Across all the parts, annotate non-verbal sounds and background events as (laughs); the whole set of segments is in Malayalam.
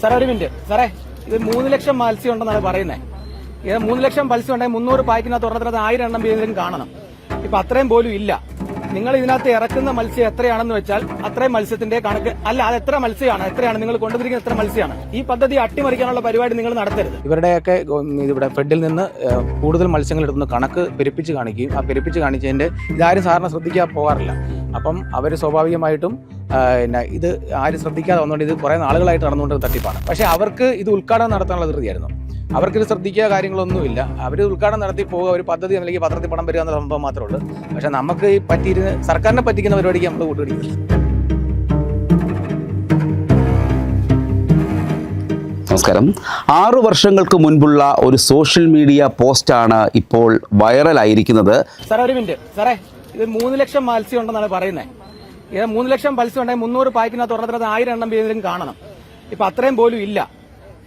സാറേ ഒരു മിനിറ്റ്. സാറേ ഇത് മൂന്ന് ലക്ഷം മത്സ്യം ഉണ്ടെന്നാണ് പറയുന്നത് ഇത് മൂന്ന് ലക്ഷം മത്സ്യം ഉണ്ടെങ്കിൽ മുന്നൂറ് പായ്ക്കിനകത്ത് ഒരെണ്ണത്തിനകത്ത് ആയിരം എണ്ണം വീതം കാണണം. ഇപ്പൊ അത്രയും പോലും ഇല്ല. നിങ്ങൾ ഇതിനകത്ത് ഇറക്കുന്ന മത്സ്യം എത്രയാണെന്ന് വെച്ചാൽ അത്രയും മത്സ്യത്തിന്റെ കണക്ക്. അല്ല അത് എത്ര മത്സ്യമാണ്? എത്രയാണ്? നിങ്ങൾ കൊണ്ടുവന്നിരിക്കുന്ന എത്ര മത്സ്യമാണ്? ഈ പദ്ധതി അട്ടിമറിക്കാനുള്ള പരിപാടി നിങ്ങൾ നടത്തരുത്. ഇവരുടെയൊക്കെ ഇവിടെ ഫെഡിൽ നിന്ന് കൂടുതൽ മത്സ്യങ്ങൾ എടുക്കുന്ന കണക്ക് പെരുപ്പിച്ച് കാണിക്കുകയും ആ പെരുപ്പിച്ച് കാണിച്ചതിന്റെ ഇതാരും സാറിന് ശ്രദ്ധിക്കാൻ പോകാറില്ല. അപ്പം അവർ സ്വാഭാവികമായിട്ടും പിന്നെ ഇത് ആരും ശ്രദ്ധിക്കാതെ വന്നുകൊണ്ട് ഇത് കുറേ നാളുകളായിട്ട് നടന്നുകൊണ്ട് തട്ടിപ്പാണ്. പക്ഷേ അവർക്ക് ഇത് ഉദ്ഘാടനം നടത്താനുള്ള ധൃതിയായിരുന്നു അവർക്കിത് ശ്രദ്ധിക്കുക കാര്യങ്ങളൊന്നുമില്ല. അവർ ഉദ്ഘാടനം നടത്തി പോവുക ഒരു പദ്ധതി അല്ലെങ്കിൽ പത്രത്തിൽ പണം വരിക എന്ന സംഭവം മാത്രമേ ഉള്ളൂ. പക്ഷേ നമുക്ക് ഈ പറ്റിയിരുന്ന് സർക്കാരിനെ പറ്റിക്കുന്ന പരിപാടിക്ക് നമ്മൾ കൂട്ടുപിടിക്കില്ല നമസ്കാരം. ആറു വർഷങ്ങൾക്ക് മുൻപുള്ള ഒരു സോഷ്യൽ മീഡിയ പോസ്റ്റാണ് ഇപ്പോൾ വൈറലായിരിക്കുന്നത്. സാറേ ഒരു മിനിറ്റ്. സാറേ ഇത് മൂന്ന് ലക്ഷം മത്സ്യം ഉണ്ടെന്നാണ് പറയുന്നത്. മൂന്ന് ലക്ഷം മത്സ്യം ഉണ്ടെങ്കിൽ മുന്നൂറ് പായ്ക്കിനകത്ത് ഒരെണ്ണത്തിനകത്ത് ആയിരം എണ്ണം വീതം കാണണം. ഇപ്പൊ അത്രയും പോലും ഇല്ല.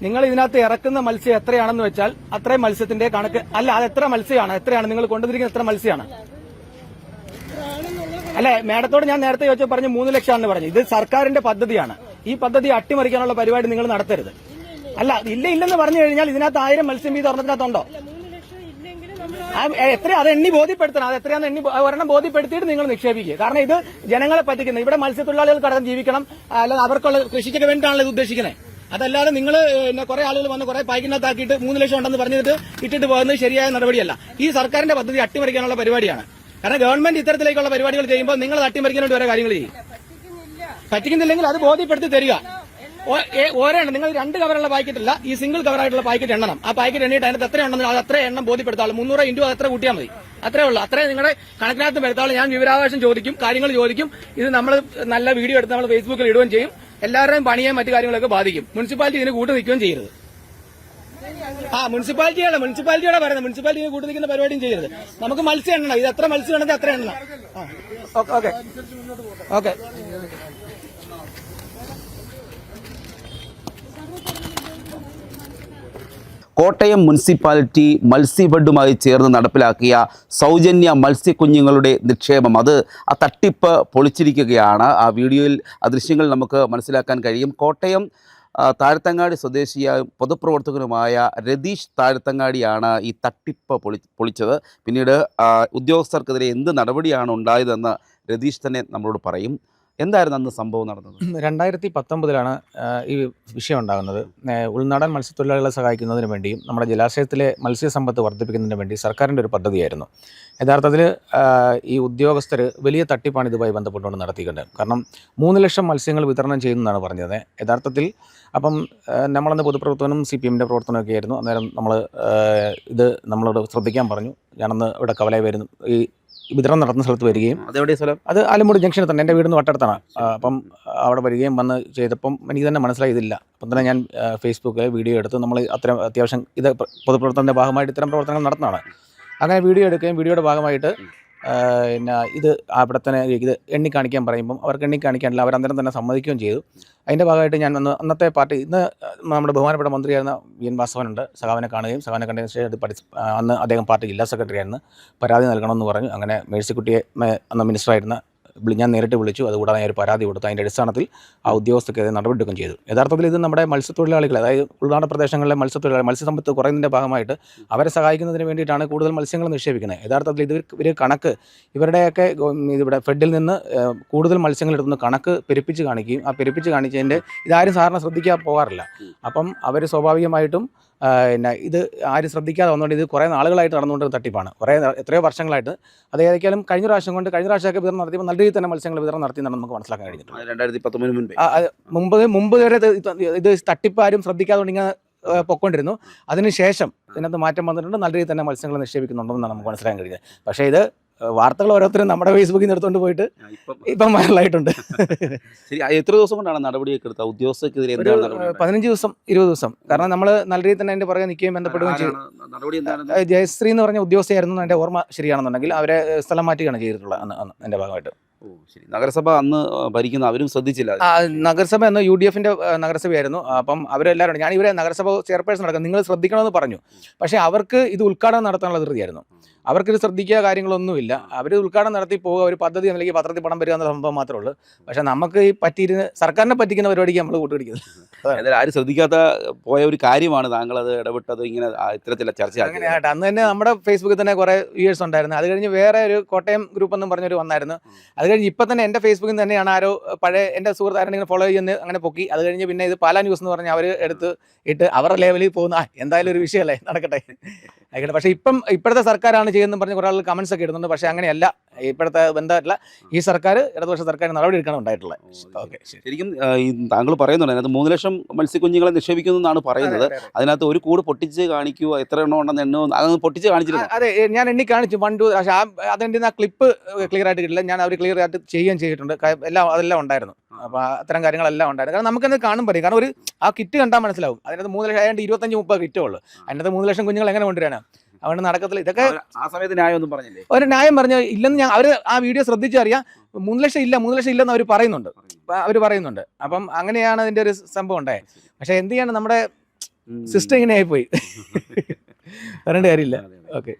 നിങ്ങൾ ഇതിനകത്ത് ഇറക്കുന്ന മത്സ്യം എത്രയാണെന്ന് വെച്ചാൽ അത്രയും മത്സ്യത്തിന്റെ കണക്ക് അല്ല അത് എത്ര മത്സ്യമാണ്? എത്രയാണ്? നിങ്ങൾ കൊണ്ടുവന്നിരിക്കുന്ന എത്ര മത്സ്യമാണ്? അല്ലെ മേഡത്തോട് ഞാൻ നേരത്തെ ചോദിച്ചാൽ പറഞ്ഞു മൂന്ന് ലക്ഷമാണെന്ന് പറഞ്ഞു. ഇത് സർക്കാരിന്റെ പദ്ധതിയാണ്. ഈ പദ്ധതി അട്ടിമറിക്കാനുള്ള പരിപാടി നിങ്ങൾ നടത്തരുത്. അല്ല ഇല്ല ഇല്ലെന്ന് പറഞ്ഞു കഴിഞ്ഞാൽ ഇതിനകത്ത് ആയിരം മത്സ്യം ഈ എ, എത്ര അത് എണ്ണി ബോധ്യപ്പെടുത്തണം. അത് എത്രയാണെന്ന് എണ്ണി ഒരെണ്ണം ബോധ്യപ്പെടുത്തിയിട്ട് നിങ്ങൾ നിക്ഷേപിക്കുക. കാരണം ഇത് ജനങ്ങളെ പറ്റിക്കുന്നത് ഇവിടെ മത്സ്യത്തൊഴിലാളികൾ കടന്ന് ജീവിക്കണം. അല്ലാതെ അവർക്കുള്ള കൃഷിക്കൊക്കെ വേണ്ടിയിട്ടാണല്ലോ ഇത് ഉദ്ദേശിക്കുന്നത്. അതല്ലാതെ നിങ്ങൾ കുറെ ആളുകൾ വന്ന് കുറെ പായ്ക്കിനകത്താക്കിയിട്ട് മൂന്ന് ലക്ഷം ഉണ്ടെന്ന് പറഞ്ഞിട്ട് ഇട്ടിട്ട് പോകുന്നത് ശരിയായ നടപടിയല്ല. ഈ സർക്കാരിന്റെ പദ്ധതി അട്ടിമറിക്കാനുള്ള പരിപാടിയാണ്. കാരണം ഗവൺമെന്റ് ഇത്തരത്തിലേക്കുള്ള പരിപാടികൾ ചെയ്യുമ്പോൾ നിങ്ങൾ അട്ടിമറിക്കാൻ വേണ്ടി ഓരോ കാര്യങ്ങൾ ചെയ്യും. പറ്റിക്കുന്നില്ലെങ്കിൽ അത് ബോധ്യപ്പെടുത്തി തരിക. ഒരെണ്ണം. നിങ്ങൾ രണ്ട് കവറുള്ള പാക്കറ്റ് അല്ല ഈ സിംഗിൾ കവറായിട്ടുള്ള പാക്കറ്റ് എണ്ണണം. ആ പാക്കറ്റ് എണ്ണിയിട്ട് അതിനകത്ത് എത്ര ഉണ്ടെന്ന് അത് അത്ര എണ്ണം ബോധ്യപ്പെടുത്താളും മുന്നൂറ് ഇന്റു അത് എത്ര കൂട്ടിയാൽ മതി. അത്രേ ഉള്ളൂ. അത്രേ നിങ്ങളുടെ കണക്കിനകത്ത് വരുത്താളും ഞാൻ വിവരാവകാശം ചോദിക്കും കാര്യങ്ങൾ ചോദിക്കും. ഇത് നമ്മൾ നല്ല വീഡിയോ എടുത്ത് നമ്മൾ ഫേസ്ബുക്കിൽ ഇടുകയും ചെയ്യും. എല്ലാവരുടെയും പണിയെയും മറ്റു കാര്യങ്ങളൊക്കെ ബാധിക്കും. മുനിസിപ്പാലിറ്റി ഇതിന് കൂട്ടു നിൽക്കുകയും ചെയ്യരുത്. ആ മുനിസിപ്പാലിറ്റിയാണ് മുനിസിപ്പാലിറ്റിയോടെ പറയുന്നത്. മുനിസിപ്പാലിറ്റി കൂട്ടി നിൽക്കുന്ന പരിപാടിയും ചെയ്യരുത്. നമുക്ക് മത്സ്യം എണ്ണണം. ഇത് എത്ര മത്സ്യം എണ്ണത് അത്ര എണ്ണണം. ഓക്കെ. ഓക്കെ. കോട്ടയം മുനിസിപ്പാലിറ്റി മത്സ്യഫെഡുമായി ചേർന്ന് നടപ്പിലാക്കിയ സൗജന്യ മത്സ്യക്കുഞ്ഞുങ്ങളുടെ നിക്ഷേപം. അത് ആ തട്ടിപ്പ് പൊളിച്ചിരിക്കുകയാണ്. ആ വീഡിയോയിൽ ആ ദൃശ്യങ്ങൾ നമുക്ക് മനസ്സിലാക്കാൻ കഴിയും. കോട്ടയം താഴ്ത്തങ്ങാടി സ്വദേശിയായ പൊതുപ്രവർത്തകനുമായ രതീഷ് താഴത്തങ്ങാടിയാണ് ഈ തട്ടിപ്പ് പൊളി പൊളിച്ചത്. പിന്നീട് ഉദ്യോഗസ്ഥർക്കെതിരെ എന്ത് നടപടിയാണ് ഉണ്ടായതെന്ന് രതീഷ് തന്നെ നമ്മളോട് പറയും. എന്തായിരുന്നു അന്ന് സംഭവം നടന്നത്? രണ്ടായിരത്തി പത്തൊമ്പതിലാണ് ഈ വിഷയം ഉണ്ടാകുന്നത്. ഉൾനാടൻ മത്സ്യത്തൊഴിലാളികളെ സഹായിക്കുന്നതിന് വേണ്ടിയും നമ്മുടെ ജലാശയത്തിലെ മത്സ്യസമ്പത്ത് വർദ്ധിപ്പിക്കുന്നതിന് വേണ്ടി സർക്കാരിന്റെ ഒരു പദ്ധതിയായിരുന്നു. യഥാർത്ഥത്തിൽ ഈ ഉദ്യോഗസ്ഥർ വലിയ തട്ടിപ്പാണ് ഇതുമായി ബന്ധപ്പെട്ടുകൊണ്ട് നടത്തിയിട്ടുണ്ട്. കാരണം മൂന്ന് ലക്ഷം മത്സ്യങ്ങൾ വിതരണം ചെയ്യുന്നതാണ് പറഞ്ഞത്. യഥാർത്ഥത്തിൽ അപ്പം നമ്മളന്ന് പൊതുപ്രവർത്തനം സി പി എമ്മിന്റെ പ്രവർത്തനമൊക്കെ ആയിരുന്നു അന്നേരം നമ്മൾ ഇത് നമ്മളോട് ശ്രദ്ധിക്കാൻ പറഞ്ഞു. ഞാനന്ന് ഇവിടെ കവലയിൽ വരുന്നു. ഈ വിതരണം നടത്തുന്ന സ്ഥലത്ത് വരികയും അതെവിടെ സ്ഥലം? അത് ആലമ്പൂട് ജംഗ്ഷനിൽ തന്നെ. എന്റെ വീടിന് വട്ടടുത്താണ് അപ്പം അവിടെ വരികയും വന്ന് ചെയ്തപ്പം എനിക്ക് തന്നെ മനസ്സിലായി ഇതില്ല അപ്പം തന്നെ ഞാൻ ഫേസ്ബുക്ക് ഫേസ്ബുക്കിൽ വീഡിയോ എടുത്ത് നമ്മൾ അത്തരം അത്യാവശ്യം ഇത് പ്ര- പൊതുപ്രവർത്തനത്തിന്റെ ഭാഗമായിട്ട് ഇത്തരം പ്രവർത്തനങ്ങൾ നടത്തുന്നതാണ്. അങ്ങനെ വീഡിയോ എടുക്കുകയും വീഡിയോയുടെ ഭാഗമായിട്ട് പിന്നെ ഇത് അവിടെ തന്നെ ഇത് എണ്ണിക്കാണിക്കാൻ പറയുമ്പം അവർക്ക് എണ്ണിക്കാണിക്കാനില്ല അവർ അന്നേരം തന്നെ സമ്മതിക്കുകയും ചെയ്തു. അതിന്റെ ഭാഗമായിട്ട് ഞാൻ വന്ന് അന്നത്തെ പാർട്ടി ഇന്ന് നമ്മുടെ ബഹുമാനപ്പെട്ട മന്ത്രിയായിരുന്ന വി എൻ വാസവനുണ്ട്. സഖാവിനെ കാണുകയും സഖാവിനെ കണ്ടതിന് ശേഷം പഠിച്ച് അന്ന് അദ്ദേഹം പാർട്ടി ജില്ലാ സെക്രട്ടറി ആയിരുന്നു പരാതി നൽകണമെന്ന് പറഞ്ഞു. അങ്ങനെ മേഴ്സിക്കുട്ടിയെ അന്ന് മിനിസ്റ്ററായിരുന്ന ഞാൻ നേരിട്ട് വിളിച്ചു. അതുകൂടാതെ ഞാൻ ഒരു പരാതി കൊടുത്തു. അതിന്റെ അടിസ്ഥാനത്തിൽ ആ ഉദ്യോഗസ്ഥർക്കെതിരെ നടപടിയെടുക്കുകയും ചെയ്തു. യഥാർത്ഥത്തിൽ ഇത് നമ്മുടെ മത്സ്യത്തൊഴിലാളികൾ അതായത് ഉൾനാടൻ പ്രദേശങ്ങളിലെ മത്സ്യത്തൊഴിലാളി മത്സ്യസമ്പത്ത് കുറയുന്നതിന്റെ ഭാഗമായിട്ട് അവരെ സഹായിക്കുന്നതിന് വേണ്ടിയിട്ടാണ് കൂടുതൽ മത്സ്യങ്ങൾ നിക്ഷേപിക്കുന്നത്. യഥാർത്ഥത്തിൽ ഇത് ഒരു കണക്ക് ഇവരുടെയൊക്കെ ഇവിടെ ഫെഡിൽ നിന്ന് കൂടുതൽ മത്സ്യങ്ങൾ എടുക്കുന്ന കണക്ക് പെരുപ്പിച്ച് കാണിക്കുകയും ആ പെരുപ്പിച്ച് കാണിച്ചതിന്റെ ഇതാരും സാറിന് ശ്രദ്ധിക്കാൻ പോകാറില്ല. അപ്പം അവർ സ്വാഭാവികമായിട്ടും പിന്നെ ഇത് ആരും ശ്രദ്ധിക്കാതെ വന്നുകൊണ്ട് ഇത് കുറേ നാളുകളായിട്ട് നടന്നുകൊണ്ട് തട്ടിപ്പാണ്. കുറേ എത്രയോ വർഷങ്ങളായിട്ട് അത് ഏതൊക്കെയാലും കഴിഞ്ഞ പ്രാവശ്യം കൊണ്ട് കഴിഞ്ഞ പ്രാവശ്യമൊക്കെ വിതരണം നടത്തിയപ്പോൾ നല്ല രീതിയിൽ തന്നെ മത്സ്യങ്ങൾ വിതരണം നടത്തി എന്നാണ് നമുക്ക് മനസ്സിലാക്കാൻ കഴിഞ്ഞിട്ടുണ്ട് രണ്ടായിരത്തി പത്തൊമ്പതിന് മുൻപേ. മുമ്പ് മുമ്പ് വരെ ഇത് തട്ടിപ്പ് ആരും ശ്രദ്ധിക്കാതെ ഇങ്ങനെ പൊക്കൊണ്ടിരുന്നു. അതിനുശേഷം ഇതിനകത്ത് മാറ്റം വന്നിട്ടുണ്ട്. നല്ല രീതിയിൽ തന്നെ മത്സ്യങ്ങൾ നിക്ഷേപിക്കുന്നുണ്ടെന്നാണ് നമുക്ക് മനസ്സിലാക്കാൻ കഴിഞ്ഞത് പക്ഷേ ഇത് വാർത്തകൾ ഓരോരുത്തരും നമ്മുടെ ഫേസ്ബുക്കിൽ നിന്ന് പോയിട്ട് ഇപ്പം വൈറലായിട്ടുണ്ട്. ശരി എത്ര ദിവസം കൊണ്ടാണ് നടപടിയൊക്കെ എടുത്തത്? ഉദ്യോഗസ്ഥർക്കെതിരെ? പതിനഞ്ച് ദിവസം ഇരുപത് ദിവസം. കാരണം നമ്മൾ നല്ല രീതിയിൽ തന്നെ അതിന്റെ പുറകെ നിൽക്കുകയും ബന്ധപ്പെടുകയും ചെയ്തു. ജയശ്രീ എന്ന് പറഞ്ഞ ഉദ്യോഗസ്ഥയായിരുന്നു. എന്റെ ഓർമ്മ ശരിയാണെന്നുണ്ടെങ്കിൽ അവരെ സ്ഥലം മാറ്റുകയാണ് ചെയ്തിട്ടുള്ളത് അന്ന് അന്ന് എന്റെ ഭാഗമായിട്ട്. ഓ ശരി. നഗരസഭ അന്ന് ഭരിക്കുന്ന അവരും ശ്രദ്ധിച്ചില്ല. നഗരസഭ എന്ന യു ഡി എഫിന്റെ നഗരസഭയായിരുന്നു. അപ്പം അവരെല്ലാവരും ഞാൻ ഇവരെ നഗരസഭ ചെയർപേഴ്സൺ നടക്കുന്നത് നിങ്ങൾ ശ്രദ്ധിക്കണമെന്ന് പറഞ്ഞു. പക്ഷേ അവർക്ക് ഇത് ഉദ്ഘാടനം നടത്താനുള്ള ധൃതിയായിരുന്നു. അവർക്കിത് ശ്രദ്ധിക്കുക കാര്യങ്ങളൊന്നുമില്ല. അവർ ഉദ്ഘാടനം നടത്തി പോവുക ഒരു പദ്ധതി അല്ലെങ്കിൽ പത്രത്തിൽ പണം വരിക എന്ന സംഭവം മാത്രമേ ഉള്ളൂ. പക്ഷേ നമുക്ക് ഈ പറ്റിയിരുന്ന സർക്കാരിനെ പറ്റിക്കുന്ന പരിപാടിക്ക് നമ്മൾ കൂട്ടുപിടിക്കുന്നത് ആരും ശ്രദ്ധിക്കാത്ത പോയ ഒരു കാര്യമാണ് താങ്കൾ അത് ഇടപെട്ടത് ഇങ്ങനെ ഇത്തരത്തിലുള്ള ചർച്ച അങ്ങനെയായിട്ട് അന്ന് തന്നെ നമ്മുടെ ഫേസ്ബുക്കിൽ തന്നെ കുറേ വ്യൂയേഴ്സ് ഉണ്ടായിരുന്നു. അത് കഴിഞ്ഞ് വേറെ ഒരു കോട്ടയം ഗ്രൂപ്പ് എന്നും പറഞ്ഞൊരു വന്നായിരുന്നു. അത് കഴിഞ്ഞ് ഇപ്പം തന്നെ എന്റെ ഫേസ്ബുക്കിൽ തന്നെയാണ് ആരോ പഴയ എന്റെ സുഹൃത്ത് ആരെങ്കിലും ഫോളോ ചെയ്യുന്ന അങ്ങനെ പൊക്കി. അത് കഴിഞ്ഞ് പിന്നെ ഇത് പാലാ ന്യൂസ് എന്ന് പറഞ്ഞ് അവർ എടുത്ത് ഇട്ട് അവരുടെ ലെവലിൽ പോകുന്ന. എന്തായാലും ഒരു വിഷയമല്ലേ? നടക്കട്ടെ. ആയിക്കോട്ടെ. പക്ഷേ ഇപ്പം ഇപ്പോഴത്തെ സർക്കാരാണ് ചെയ്യുന്നതെന്ന് പറഞ്ഞ് കുറേ ആൾ കമൻസ് ഒക്കെ ഇടുന്നുണ്ട്. പക്ഷേ അങ്ങനെയല്ല. ഇപ്പോഴത്തെ ബന്ധമല്ല ഈ സർക്കാർ ഇടതുപക്ഷ സർക്കാർ നടപടി എടുക്കണം ഉണ്ടായിട്ടുള്ളത് ഓക്കെ ശരിക്കും ഈ താങ്കൾ പറയുന്നുണ്ട്. അതിനകത്ത് മൂന്ന് ലക്ഷം മത്സ്യക്കുഞ്ഞുങ്ങളെ നിക്ഷേപിക്കുന്നു എന്നാണ് പറയുന്നത്. അതെ, അതെ, അതെ. അതിനകത്ത് ഒരു കൂട് പൊട്ടിച്ച് കാണിക്കുക എത്ര എണ്ണം ഉണ്ടെന്ന് എണ്ണോ അതൊന്ന് പൊട്ടിച്ച് കാണിച്ചിരുന്നു. അതെ ഞാൻ എണ്ണി കാണിച്ചു. വൺ ടു പക്ഷേ ആ അതിന്റെ ആ ക്ലിപ്പ് ക്ലിയർ ആയിട്ട് കിട്ടില്ല. ഞാൻ അവർ ക്ലിയർ ആയിട്ട് ചെയ്യുകയും ചെയ്തിട്ടുണ്ട്. എല്ലാം അതെല്ലാം ഉണ്ടായിരുന്നു. അപ്പോൾ അത്തരം കാര്യങ്ങളെല്ലാം ഉണ്ടായിരുന്നു. കാരണം നമുക്കത് കാണും പറയും കാരണം ഒരു ആ കിറ്റ് കണ്ടാൽ മനസ്സിലാവും. അതിനകത്ത് മൂന്ന് ലക്ഷം ആയതുകൊണ്ട് ഇരുപത്തഞ്ച് മുപ്പത് കിറ്റേ ഉള്ളൂ. അതിനകത്ത് മൂന്ന് ലക്ഷം കുഞ്ഞുങ്ങൾ എങ്ങനെ കൊണ്ടുവരാനാണ് അതുകൊണ്ട് നടക്കത്തില്ല. ഇതൊക്കെ ആ സമയത്ത് ന്യായം ഒന്നും പറഞ്ഞില്ലേ? ഒരു ന്യായം പറഞ്ഞു ഇല്ലെന്ന് ഞാൻ അവർ ആ വീഡിയോ ശ്രദ്ധിച്ചറിയാം മൂന്ന് ലക്ഷം ഇല്ല മൂന്ന് ലക്ഷം ഇല്ലെന്ന് അവർ പറയുന്നുണ്ട്. അവർ പറയുന്നുണ്ട്. അപ്പം അങ്ങനെയാണ് അതിന്റെ ഒരു സംഭവം ഉണ്ടായത് പക്ഷെ എന്ത് ചെയ്യാണ് നമ്മുടെ സിസ്റ്റം ഇങ്ങനെ ആയിപ്പോയി. (laughs) പറയേണ്ട കാര്യമില്ല. ഓക്കെ.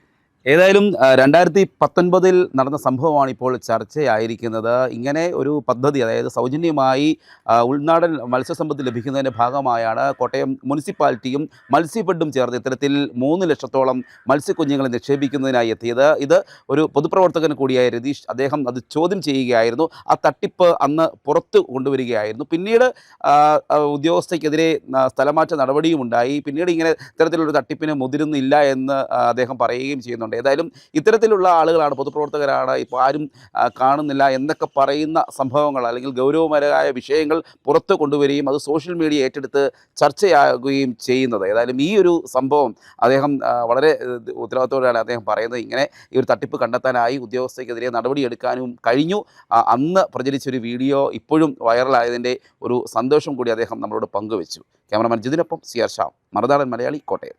ഏതായാലും രണ്ടായിരത്തി പത്തൊൻപതിൽ നടന്ന സംഭവമാണ് ഇപ്പോൾ ചർച്ചയായിരിക്കുന്നത്. ഇങ്ങനെ ഒരു പദ്ധതി അതായത് സൗജന്യമായി ഉൾനാടൻ മത്സ്യസമ്പത്ത് ലഭിക്കുന്നതിന്റെ ഭാഗമായാണ് കോട്ടയം മുനിസിപ്പാലിറ്റിയും മത്സ്യഫെഡും ചേർന്ന് ഇത്തരത്തിൽ മൂന്ന് ലക്ഷത്തോളം മത്സ്യക്കുഞ്ഞുങ്ങളെ നിക്ഷേപിക്കുന്നതിനായി എത്തിയത്. ഇത് ഒരു പൊതുപ്രവർത്തകൻ കൂടിയായ രതീഷ് അദ്ദേഹം അത് ചോദ്യം ചെയ്യുകയായിരുന്നു. ആ തട്ടിപ്പ് അന്ന് പുറത്ത് കൊണ്ടുവരികയായിരുന്നു. പിന്നീട് ഉദ്യോഗസ്ഥയ്ക്കെതിരെ സ്ഥലമാറ്റ നടപടിയും ഉണ്ടായി പിന്നീട് ഇങ്ങനെ ഇത്തരത്തിലൊരു തട്ടിപ്പിന് മുതിരുന്നില്ല എന്ന് അദ്ദേഹം പറയുകയും ചെയ്യുന്നുണ്ട്. ഏതായാലും ഇത്തരത്തിലുള്ള ആളുകളാണ് പൊതുപ്രവർത്തകരാണ് ഇപ്പോൾ ആരും കാണുന്നില്ല എന്നൊക്കെ പറയുന്ന സംഭവങ്ങൾ അല്ലെങ്കിൽ ഗൗരവപരമായ വിഷയങ്ങൾ പുറത്ത് കൊണ്ടുവരികയും അത് സോഷ്യൽ മീഡിയ ഏറ്റെടുത്ത് ചർച്ചയാകുകയും ചെയ്യുന്നത്. ഏതായാലും ഈ ഒരു സംഭവം അദ്ദേഹം വളരെ ഉത്തരവാദിത്തോടെയാണ് അദ്ദേഹം പറയുന്നത്. ഇങ്ങനെ ഈ ഒരു തട്ടിപ്പ് കണ്ടെത്താനായി ഉദ്യോഗസ്ഥയ്ക്കെതിരെ നടപടിയെടുക്കാനും കഴിഞ്ഞു. അന്ന് പ്രചരിച്ചൊരു വീഡിയോ ഇപ്പോഴും വൈറലായതിന്റെ ഒരു സന്തോഷം കൂടി അദ്ദേഹം നമ്മളോട് പങ്കുവെച്ചു. ക്യാമറമാൻ ജിതിനൊപ്പം സി ആർ ഷാം മറുനാടൻ മലയാളി കോട്ടയം.